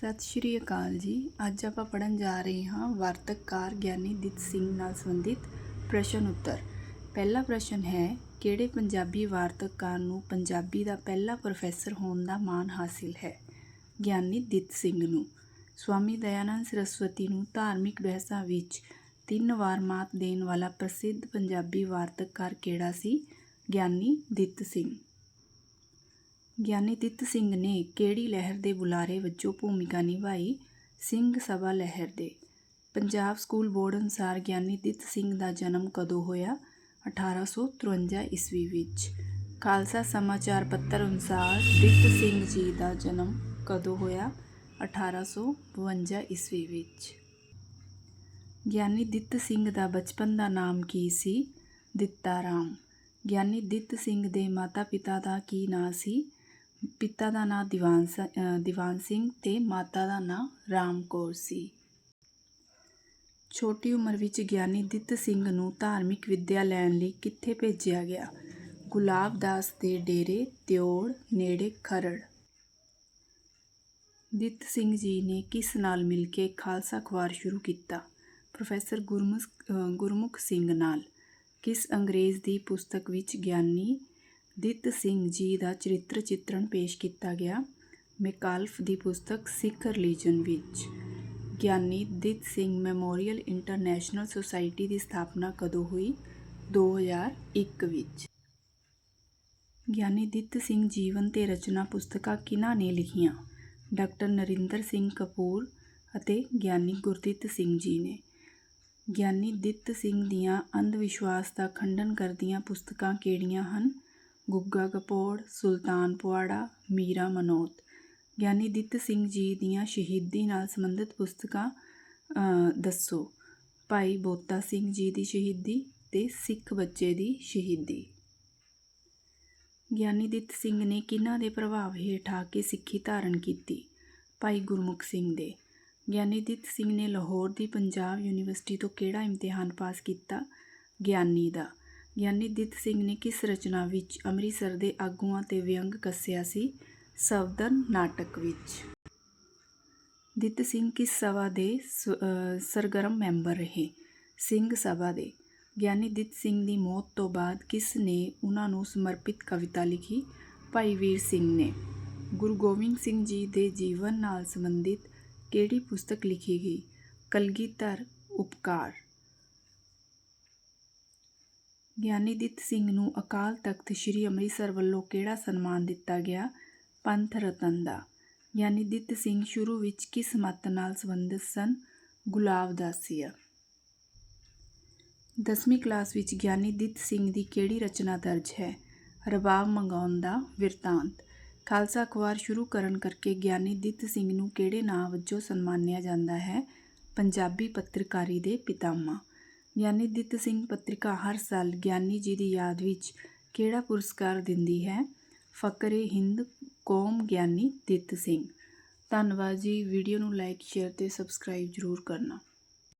ਸਤਿ ਸ਼੍ਰੀ ਅਕਾਲ ਜੀ। ਅੱਜ ਆਪਾਂ ਪੜਨ ਜਾ ਰਹੇ ਹਾਂ ਵਾਰਤਕਕਾਰ ਗਿਆਨੀ ਦਿੱਤ ਸਿੰਘ ਨਾਲ ਸੰਬੰਧਿਤ ਪ੍ਰਸ਼ਨ ਉੱਤਰ। ਪਹਿਲਾ ਪ੍ਰਸ਼ਨ ਹੈ, ਕਿਹੜੇ ਪੰਜਾਬੀ ਵਾਰਤਕਕਾਰ ਨੂੰ ਪੰਜਾਬੀ ਦਾ ਪਹਿਲਾ ਪ੍ਰੋਫੈਸਰ ਹੋਣ ਦਾ ਮਾਣ ਹਾਸਿਲ ਹੈ? ਗਿਆਨੀ ਦਿੱਤ ਸਿੰਘ ਨੂੰ। ਸਵਾਮੀ ਦਇਆਨੰਦ ਸਰਸਵਤੀ ਨੂੰ ਧਾਰਮਿਕ ਬਹਿਸਾਂ ਵਿੱਚ ਤਿੰਨ ਵਾਰ ਮਾਤ ਦੇਣ ਵਾਲਾ ਪ੍ਰਸਿੱਧ ਪੰਜਾਬੀ ਵਾਰਤਕਕਾਰ ਕਿਹੜਾ ਸੀ? ਗਿਆਨੀ ਦਿੱਤ ਸਿੰਘ। ਗਿਆਨੀ ਦਿੱਤ ਸਿੰਘ ਨੇ ਕਿਹੜੀ ਲਹਿਰ ਦੇ ਬੁਲਾਰੇ ਵਜੋਂ ਭੂਮਿਕਾ ਨਿਭਾਈ? ਸਿੰਘ ਸਭਾ ਲਹਿਰ ਦੇ। ਪੰਜਾਬ ਸਕੂਲ ਬੋਰਡ ਅਨੁਸਾਰ ਗਿਆਨੀ ਦਿੱਤ ਸਿੰਘ ਦਾ ਜਨਮ ਕਦੋਂ ਹੋਇਆ? 1853 ਈਸਵੀ ਵਿੱਚ। ਖਾਲਸਾ ਸਮਾਚਾਰ ਪੱਤਰ ਅਨੁਸਾਰ ਦਿੱਤ ਸਿੰਘ ਜੀ ਦਾ ਜਨਮ ਕਦੋਂ ਹੋਇਆ? 1852 ਈਸਵੀ ਵਿੱਚ। ਗਿਆਨੀ ਦਿੱਤ ਸਿੰਘ ਦਾ ਬਚਪਨ ਦਾ ਨਾਮ ਕੀ ਸੀ? ਦਿੱਤਾ ਰਾਮ। ਗਿਆਨੀ ਦਿੱਤ ਸਿੰਘ ਦੇ ਮਾਤਾ-ਪਿਤਾ ਦਾ ਕੀ ਨਾਂ ਸੀ? ਪਿਤਾ ਦਾ ਨਾਂ ਦੀਵਾਨ ਸ- ਦੀਵਾਨ ਸਿੰਘ ਤੇ ਮਾਤਾ ਦਾ ਨਾਂ ਰਾਮ ਕੌਰ ਸੀ। ਛੋਟੀ ਉਮਰ ਵਿੱਚ ਗਿਆਨੀ ਦਿੱਤ ਸਿੰਘ ਨੂੰ ਧਾਰਮਿਕ ਵਿੱਦਿਆ ਲੈਣ ਲਈ ਕਿੱਥੇ ਭੇਜਿਆ ਗਿਆ? ਗੁਲਾਬ ਦਾਸ ਦੇ ਡੇਰੇ ਤਿਉੜ ਨੇੜੇ ਖਰੜ। ਦਿੱਤ ਸਿੰਘ ਜੀ ਨੇ ਕਿਸ ਨਾਲ ਮਿਲ ਕੇ ਖਾਲਸਾ ਅਖਬਾਰ ਸ਼ੁਰੂ ਕੀਤਾ? ਪ੍ਰੋਫੈਸਰ ਗੁਰਮੁਖ ਗੁਰਮੁਖ ਸਿੰਘ ਨਾਲ। ਕਿਸ ਅੰਗਰੇਜ਼ ਦੀ ਪੁਸਤਕ ਵਿੱਚ ਗਿਆਨੀ ਦਿੱਤ ਸਿੰਘ ਜੀ ਦਾ ਚਰਿੱਤਰ ਚਿੱਤਰਣ ਪੇਸ਼ ਕੀਤਾ ਗਿਆ, ਮੈਕਾਲਫ ਦੀ ਪੁਸਤਕ ਸਿੱਖ ਰਿਲੀਜਨ ਵਿੱਚ। Giani Ditt Singh memorial international society ਦੀ ਸਥਾਪਨਾ ਕਦੋਂ ਹੋਈ? 2001 ਵਿੱਚ। ਗਿਆਨੀ ਦਿੱਤ ਸਿੰਘ ਜੀਵਨ ਤੇ ਰਚਨਾ ਪੁਸਤਕਾਂ ਕਿਹਨਾਂ ਨੇ ਲਿਖੀਆਂ? ਡਾਕਟਰ ਨਰਿੰਦਰ ਸਿੰਘ ਕਪੂਰ ਅਤੇ ਗਿਆਨੀ ਗੁਰਦਿੱਤ ਸਿੰਘ ਜੀ ਨੇ। ਗਿਆਨੀ ਦਿੱਤ ਸਿੰਘ ਦੀਆਂ ਅੰਧ ਵਿਸ਼ਵਾਸ ਦਾ ਖੰਡਨ ਕਰਦੀਆਂ ਪੁਸਤਕਾਂ ਕਿਹੜੀਆਂ ਹਨ? ਗੁੱਗਾ ਕਪੋੜ ਸੁਲਤਾਨ ਪੁਆੜਾ, ਮੀਰਾ ਮਨੋਤ। ਗਿਆਨੀ ਦਿੱਤ ਸਿੰਘ ਜੀ ਦੀਆਂ ਸ਼ਹੀਦੀ ਨਾਲ ਸੰਬੰਧਿਤ ਪੁਸਤਕਾਂ ਦੱਸੋ। ਭਾਈ ਬੋਤਾ ਸਿੰਘ ਜੀ ਦੀ ਸ਼ਹੀਦੀ ਤੇ ਸਿੱਖ ਬੱਚੇ ਦੀ ਸ਼ਹੀਦੀ। ਗਿਆਨੀ ਦਿੱਤ ਸਿੰਘ ਨੇ ਕਿਹਨਾਂ ਦੇ ਪ੍ਰਭਾਵ ਹੇਠ ਆ ਕੇ ਸਿੱਖੀ ਧਾਰਨ ਕੀਤੀ? ਭਾਈ ਗੁਰਮੁਖ ਸਿੰਘ ਦੇ। ਗਿਆਨੀ ਦਿੱਤ ਸਿੰਘ ਨੇ ਲਾਹੌਰ ਦੀ ਪੰਜਾਬ ਯੂਨੀਵਰਸਿਟੀ ਤੋਂ ਕਿਹੜਾ ਇਮਤਿਹਾਨ ਪਾਸ ਕੀਤਾ? ਗਿਆਨੀ ਦਾ। ਗਿਆਨੀ ਦਿੱਤ ਸਿੰਘ ਨੇ ਕਿਸ ਰਚਨਾ ਵਿੱਚ ਅੰਮ੍ਰਿਤਸਰ ਦੇ ਆਗੂਆਂ ਤੇ ਵਿਅੰਗ ਕੱਸਿਆ ਸੀ? ਸਵਦਨ ਨਾਟਕ ਵਿੱਚ। ਦਿੱਤ ਸਿੰਘ ਕਿਸ ਸਭਾ ਦੇ ਸ- ਸਰਗਰਮ ਮੈਂਬਰ ਰਹੇ? ਸਿੰਘ ਸਭਾ ਦੇ। ਗਿਆਨੀ ਦਿੱਤ ਸਿੰਘ ਦੀ ਮੌਤ ਤੋਂ ਬਾਅਦ ਕਿਸ ਨੇ ਉਹਨਾਂ ਨੂੰ ਸਮਰਪਿਤ ਕਵਿਤਾ ਲਿਖੀ? ਭਾਈ ਵੀਰ ਸਿੰਘ ਨੇ। ਗੁਰੂ ਗੋਬਿੰਦ ਸਿੰਘ ਜੀ ਦੇ ਜੀਵਨ ਨਾਲ ਸੰਬੰਧਿਤ ਕਿਹੜੀ ਪੁਸਤਕ ਲਿਖੀ ਗਈ? ਕਲਗੀਧਰ ਉਪਕਾਰ। ਗਿਆਨੀ ਦਿੱਤ ਸਿੰਘ ਨੂੰ ਅਕਾਲ ਤਖਤ ਸ੍ਰੀ ਅੰਮ੍ਰਿਤਸਰ ਵੱਲੋਂ ਕਿਹੜਾ ਸਨਮਾਨ ਦਿੱਤਾ ਗਿਆ? ਪੰਥ ਰਤਨ ਦਾ। ਗਿਆਨੀ ਦਿੱਤ ਸਿੰਘ ਸ਼ੁਰੂ ਵਿੱਚ ਕਿਸ ਮਤ ਨਾਲ ਸੰਬੰਧਿਤ ਸਨ? ਗੁਲਾਬ ਦਾਸੀਆ ਦਸਵੀਂ ਕਲਾਸ ਵਿੱਚ ਗਿਆਨੀ ਦਿੱਤ ਸਿੰਘ ਦੀ ਕਿਹੜੀ ਰਚਨਾ ਦਰਜ ਹੈ? ਰਬਾਬ ਮੰਗਾਉਣ ਦਾ ਵਿਰਤਾਂਤ ਖਾਲਸਾ ਅਖਬਾਰ ਸ਼ੁਰੂ ਕਰਨ ਕਰਕੇ ਗਿਆਨੀ ਦਿੱਤ ਸਿੰਘ ਨੂੰ ਕਿਹੜੇ ਨਾਂ ਵਜੋਂ ਸਨਮਾਨਿਆ ਜਾਂਦਾ ਹੈ? ਪੰਜਾਬੀ ਪੱਤਰਕਾਰੀ ਦੇ ਪਿਤਾਮਾ। ਗਿਆਨੀ ਦਿੱਤ ਸਿੰਘ ਪੱਤਰਿਕਾ ਹਰ ਸਾਲ ਗਿਆਨੀ ਜੀ ਦੀ ਯਾਦ ਵਿੱਚ ਕਿਹੜਾ ਪੁਰਸਕਾਰ ਦਿੰਦੀ ਹੈ? ਫਕਰੇ ਹਿੰਦ, ਕੌਮ ਗਿਆਨੀ ਦਿੱਤ ਸਿੰਘ। ਧੰਨਵਾਦ ਜੀ। ਵੀਡੀਓ ਨੂੰ ਲਾਈਕ, ਸ਼ੇਅਰ ਤੇ ਸਬਸਕ੍ਰਾਈਬ ਜ਼ਰੂਰ ਕਰਨਾ।